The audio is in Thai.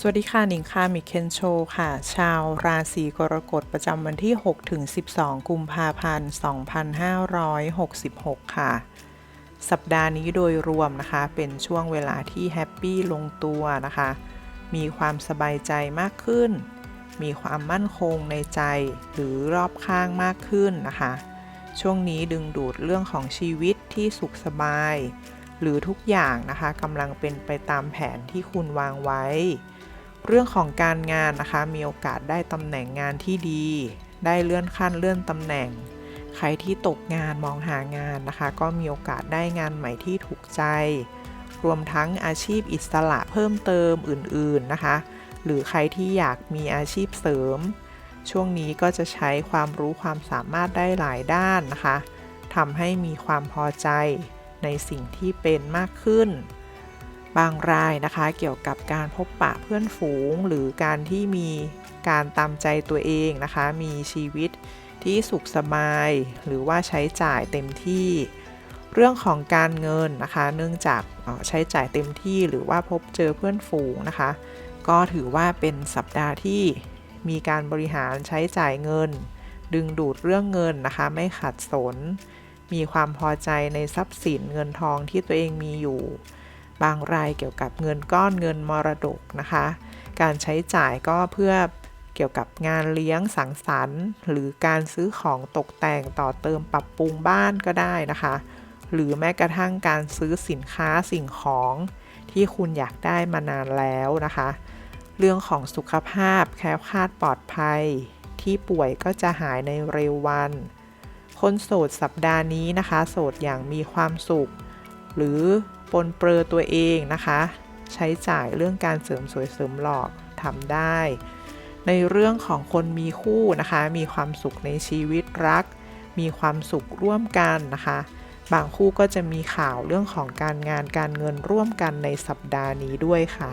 สวัสดีค่ะหนิงค่ะมิเคนโชค่ะ ชาวราศีกรกฎประจำวันที่ 6 ถึง 12 กุมภาพันธ์ 2566 ค่ะ สัปดาห์นี้โดยรวมนะคะ เป็นช่วงเวลาที่แฮปปี้ลงตัวนะคะ มีความสบายใจมากขึ้น มีความมั่นคงในใจหรือรอบข้างมากขึ้นนะคะ ช่วงนี้ดึงดูดเรื่องของชีวิตที่สุขสบาย หรือทุกอย่างนะคะกำลังเป็นไปตามแผนที่คุณวางไว้ เรื่องของการงานนะคะ มีโอกาสได้ตำแหน่งงานที่ดี ได้เลื่อนขั้นเลื่อนตำแหน่ง ใครที่ตกงานมองหางานนะคะ ก็มีโอกาสได้งานใหม่ที่ถูกใจ รวมทั้งอาชีพอิสระเพิ่มเติมอื่นๆนะคะ หรือใครที่อยากมีอาชีพเสริม ช่วงนี้ก็จะใช้ความรู้ความสามารถได้หลายด้านนะคะทำให้มีความพอใจในสิ่งที่เป็นมากขึ้น บางรายนะคะเกี่ยวกับการพบปะเพื่อนฝูง หรือการที่มีการตามใจตัวเองนะคะ มีชีวิตที่สุขสบาย หรือว่าใช้จ่ายเต็มที่ เรื่องของการเงินนะคะ เนื่องจากใช้จ่ายเต็มที่หรือว่าพบเจอเพื่อนฝูงนะคะ ก็ถือว่าเป็นสัปดาห์ที่มีการบริหารใช้จ่ายเงิน ดึงดูดเรื่องเงินนะคะ ไม่ขัดสน มีความพอใจในทรัพย์สินเงินทองที่ตัวเองมีอยู่ บางรายเกี่ยวกับเงินก้อนเงินมรดกนะคะ การใช้จ่ายก็เพื่อเกี่ยวกับงานเลี้ยงสังสรรค์ หรือการซื้อของตกแต่งต่อเติมปรับปรุงบ้านก็ได้นะคะ หรือแม้กระทั่งการซื้อสินค้าสิ่งของที่คุณอยากได้มานานแล้วนะคะ เรื่องของสุขภาพแคล้วคลาดปลอดภัย ที่ป่วยก็จะหายในเร็ววัน คนโสดสัปดาห์นี้นะคะ โสดอย่างมีความสุข หรือปนเปื้อตัวเองนะคะ ใช้จ่ายเรื่องการเสริมสวยเสริมหลอกทำได้ ในเรื่องของคนมีคู่นะคะ มีความสุขในชีวิตรัก มีความสุขร่วมกันนะคะ บางคู่ก็จะมีข่าวเรื่องของการงานการเงินร่วมกันในสัปดาห์นี้ด้วยค่ะ